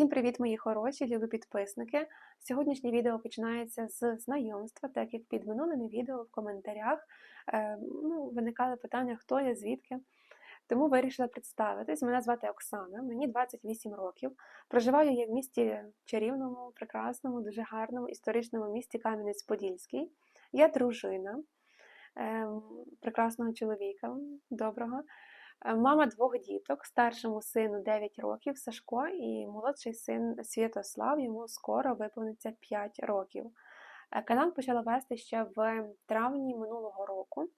Всім привіт, мої хороші, любі підписники. Сьогоднішнє відео починається з знайомства, так як під минулими відео в коментарях е, ну, виникали питання, хто я, звідки. Тому вирішила представитись. Мене звати Оксана, мені 28 років. Проживаю я в місті чарівному, прекрасному, дуже гарному, історичному місті Кам'янець-Подільський. Я дружина е, прекрасного чоловіка, доброго. Е, Мама двох діток, старшому сину 9 років Сашко, і молодший син Святослав, йому скоро виповниться 5 років. Е, Канал почала вести ще в травні минулого року,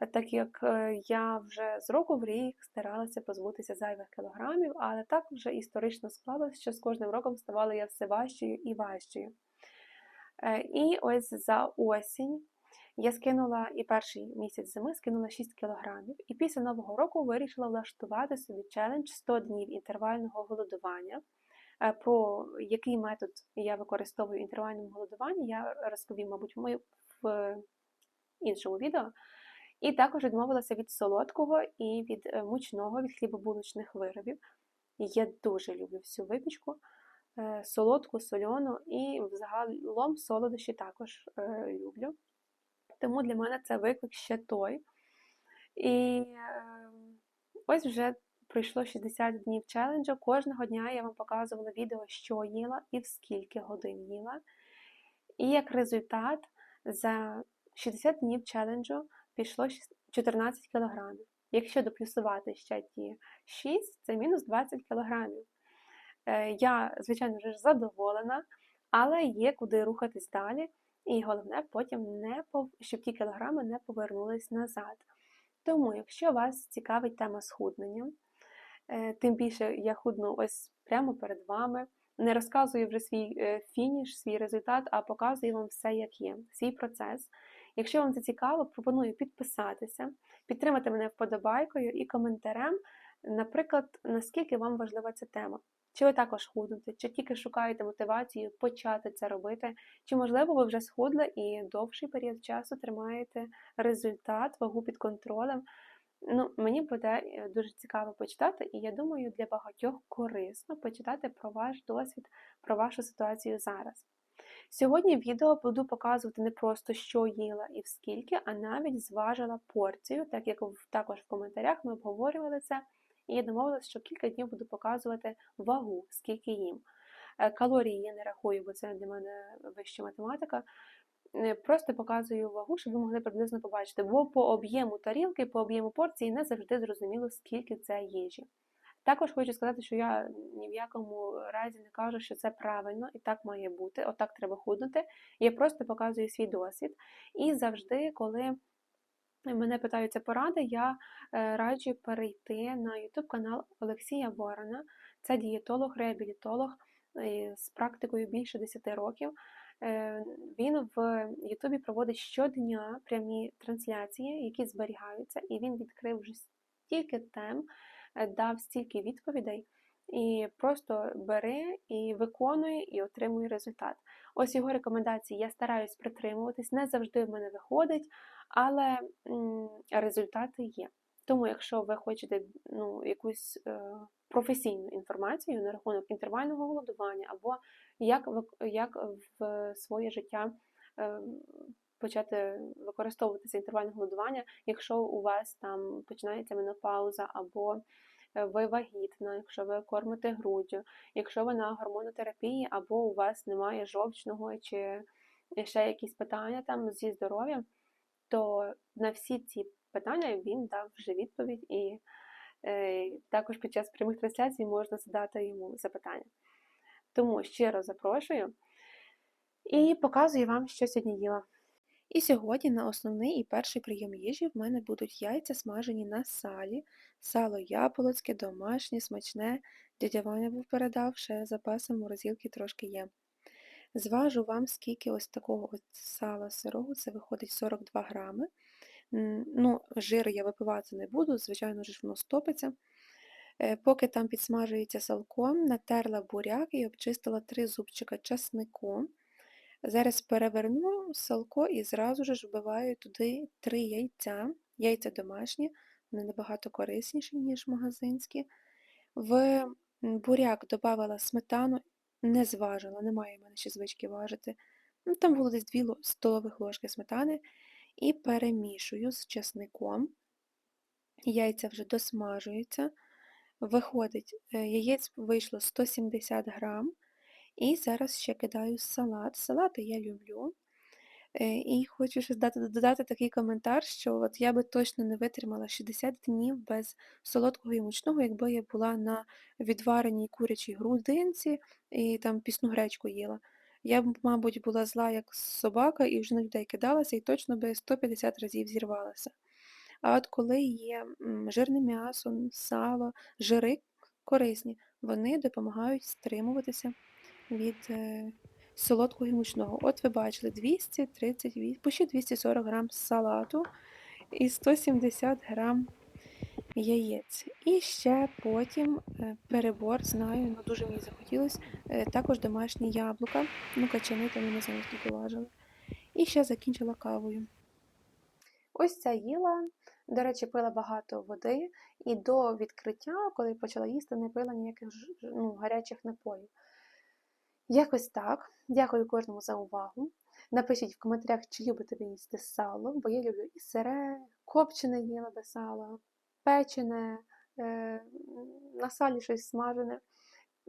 е, так як я вже з року в рік старалася позбутися зайвих кілограмів, але так вже історично склалося, що з кожним роком ставала я все важчою і важчою. І ось за осінь я скинула і перший місяць зими скинула 6 кілограмів, і після нового року вирішила влаштувати собі челендж 100 днів інтервального голодування. Е, Про який метод я використовую в інтервальному голодуванні, я розповім, мабуть, в іншому відео. І також відмовилася від солодкого і від е, мучного, від хлібобулочних виробів. Я дуже люблю всю випічку, е, солодку, сольону і взагалом солодощі також люблю. Тому для мене це виклик ще той. І е, ось вже пройшло 60 днів челенджу. Кожного дня я вам показувала відео, що їла і в скільки годин їла. І як результат, за 60 днів челенджу пішло 14 кілограмів. Якщо доплюсувати ще ті 6, це мінус 20 кілограмів. Е, Я, звичайно, вже задоволена, але є куди рухатись далі. І головне, потім не пов... щоб ті кілограми не повернулись назад. Тому, якщо вас цікавить тема схуднення, е, тим більше я худну ось прямо перед вами, не розказую вже свій е, фініш, свій результат, а показую вам все, як є, свій процес. Якщо вам це цікаво, пропоную підписатися, підтримати мене вподобайкою і коментарем, наприклад, наскільки вам важлива ця тема. Чи ви також худнете, чи тільки шукаєте мотивацію почати це робити, чи, можливо, ви вже схудли і довший період часу тримаєте результат, вагу під контролем. Ну, мені буде е, дуже цікаво почитати, і я думаю, для багатьох корисно почитати про ваш досвід, про вашу ситуацію зараз. Сьогодні в відео буду показувати не просто, що їла і в скільки, а навіть зважила порцію, так як також в коментарях ми обговорювали це. І я домовилася, що кілька днів буду показувати вагу, скільки їм. Е, Калорії я не рахую, бо це для мене вища математика. Е, Просто показую вагу, щоб ви могли приблизно побачити, бо по об'єму тарілки, по об'єму порції не завжди зрозуміло, скільки це їжі. Також хочу сказати, що я ні в якому разі не кажу, що це правильно і так має бути, отак треба худнути. Я просто показую свій досвід. І завжди, коли мене питаються поради, я е, раджу перейти на YouTube канал Олексія Ворона. Це дієтолог, реабілітолог е, з практикою більше 10 років. Е, Він в Ютубі проводить щодня прямі трансляції, які зберігаються, і він відкрив вже стільки тем, дав стільки відповідей. І просто бери і виконує, і отримує результат. Ось його рекомендації я стараюсь притримуватись, не завжди в мене виходить, але результати є. Тому, якщо ви хочете ну, якусь е, професійну інформацію на рахунок інтервального голодування, або як, як в своє життя е, почати використовувати це інтервальне голодування, якщо у вас там починається менопауза, або ви вагітна, якщо ви кормите груддю, якщо ви на гормонотерапії, або у вас немає жовчного чи ще якісь питання там зі здоров'ям, то на всі ці питання він дав вже відповідь, і е, також під час прямих трансляцій можна задати йому запитання. Тому щиро запрошую і показую вам, що сьогодні їла. І сьогодні на основний і перший прийом їжі в мене будуть яйця смажені на салі, сало яполоцьке, домашнє, смачне. Дядя Ваня був передав, ще запасом морозилки трошки є. Зважу вам, скільки ось такого от сала сирого, це виходить 42 грами. Ну, жир я випивати не буду, звичайно ж воно стопиться. Е, Поки там підсмажується салком, натерла буряк і обчистила три зубчика часнику. Зараз переверну салко і зразу ж вбиваю туди три яйця. Яйця домашні, вони набагато корисніші, ніж магазинські. В Буряк додавала сметану, не зважила, немає в мене ще звички важити. Ну, там було десь 2 столових ложки сметани і перемішую з часником. Яйця вже досмажуються. Виходить, е, яєць вийшло 170 грам. І зараз ще кидаю салат. Салати я люблю. Е, І хочу ще додати, такий коментар, що от я би точно не витримала 60 днів без солодкого і мучного, якби я була на відвареній курячій грудинці і там пісну гречку їла. Я б, мабуть, була зла як собака і вже на людей кидалася, і точно би 150 разів зірвалася. А от коли є жирне м'ясо, сало, жири корисні, вони допомагають стримуватися від е, солодкого і мучного. От ви бачили 238, почти 240 грам салату і 170 грам яєць. І ще потім е, перебор, знаю, ну дуже мені захотілося, е, також домашні яблука, ну качани там я не знаю, скільки. І ще закінчила кавою. Ось ця їла, до речі, пила багато води, і до відкриття, коли почала їсти, не пила ніяких ну, гарячих напоїв. Якось так. Дякую кожному за увагу. Напишіть в коментарях, чи любите ви їсти сало, бо я люблю і сире, копчене їла без сала, печене, е, на салі щось смажене.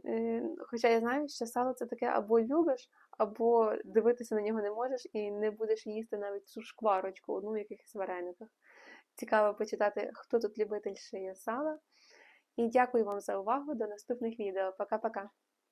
Е, Хоча я знаю, що сало це таке або любиш, або дивитися на нього не можеш і не будеш їсти навіть цю шкварочку, одну в якихось варениках. Цікаво почитати, хто тут любитель шиє сала. І дякую вам за увагу. До наступних відео. Пока-пока.